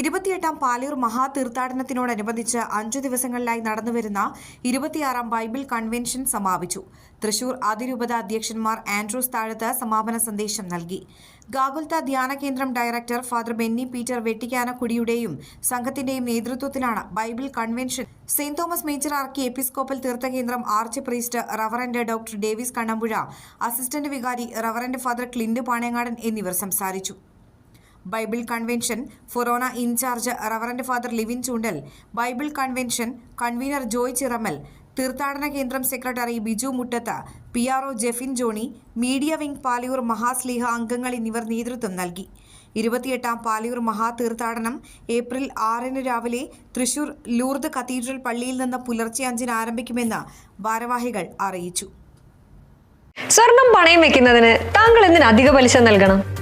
ഇരുപത്തിയെട്ടാം പാലൂർ മഹാതീർത്ഥാടനത്തിനോടനുബന്ധിച്ച് അഞ്ചു ദിവസങ്ങളിലായി നടന്നുവരുന്ന ഇരുപത്തിയാറാം ബൈബിൾ കൺവെൻഷൻ സമാപിച്ചു. തൃശൂർ അതിരൂപത അധ്യക്ഷന്മാർ ആൻഡ്രൂസ് താഴത്ത് സമാപന സന്ദേശം നൽകി. ഗാകുൽത്ത ധ്യാന കേന്ദ്രം ഡയറക്ടർ ഫാദർ ബെന്നി പീറ്റർ വെട്ടിക്കാനക്കുടിയുടെയും സംഘത്തിന്റെയും നേതൃത്വത്തിലാണ് bible convention. Saint Thomas major archiepiscopal തീർത്ഥകേന്ദ്രം archpriest reverend doctor Davis Kannampuzha assistant വികാരി റവറന്റ് ഫാദർ ക്ലിൻഡ് പാണയങ്ങാടൻ എന്നിവർ സംസാരിച്ചു. Bible convention ഫൊറോണ incharge reverend father Livin Choondal bible convention convener Joy Chiramel തീർത്ഥാടന കേന്ദ്രം secretary Biju Muttath P R O Jeffin Johny media wing Palayur മഹാസ്ലീഹ അംഗങ്ങൾ എന്നിവർ നേതൃത്വം നൽകി. ഇരുപത്തിയെട്ടാം പാലിയൂർ മഹാതീർത്ഥാടനം ഏപ്രിൽ ആറിന് രാവിലെ തൃശൂർ ലൂർദ് കത്തീഡ്രൽ പള്ളിയിൽ നിന്ന് പുലർച്ചെ അഞ്ചിന് ആരംഭിക്കുമെന്ന് ഭാരവാഹികൾ അറിയിച്ചു. സ്വർണം പണയം വെക്കുന്നതിന് താങ്കൾ എന്തിന് അധിക പലിശ നൽകണം?